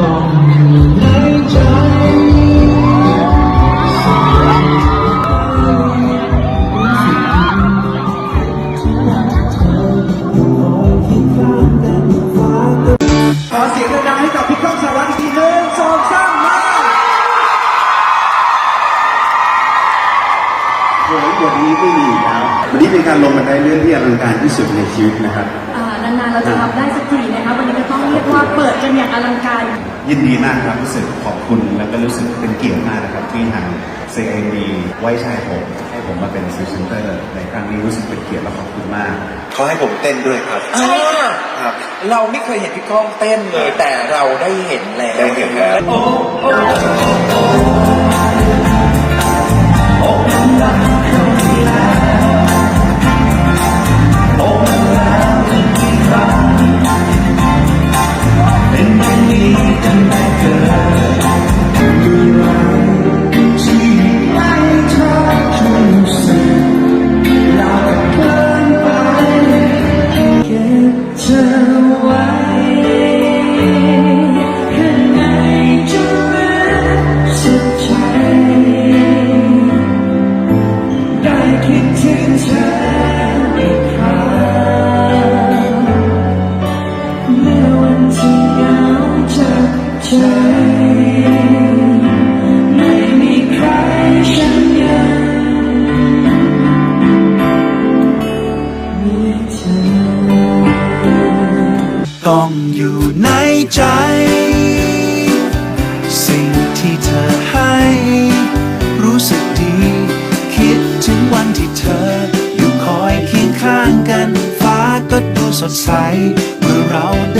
ต้องในใจขอเสียงดังๆให้กับพี่ก้องสารวัตรอีกทีหนึ่งสองสามมาโอ้ยวันนี้ไม่มีอีกแล้ววันนี้เป็นการลงบันไดเลื่อนที่อลังการที่สุดในชีวิตนะครับ อ่านานๆเราจะทำได้สักทีนะคะวันนี้ กันอย่างอลังการยินดีมากครับรู้สึกขอบคุณแล้วก็รู้สึกเป็นเกียรติมากนะครับที่ทาง CAB ไว้ใจผมให้ผมมาเป็นซีเซนเตอร์ในครั้งนี้รู้สึกเป็นเกียรติและขอบคุณมากเขาให้ผมเต้นด้วยครับ ใช่ค่ะ ครับ เราไม่เคยเห็นพี่ก้องเต้นเลย แต่เราได้เห็นแล้ว ได้เห็นแล้ว โอ้โอ้ ต้องอยู่ในใจ สิ่งที่เธอให้ รู้สึกดี คิดถึงวันที่เธอ อยู่คอยเคียงข้างกัน ฟ้าก็ดูสดใส เมื่อเราได้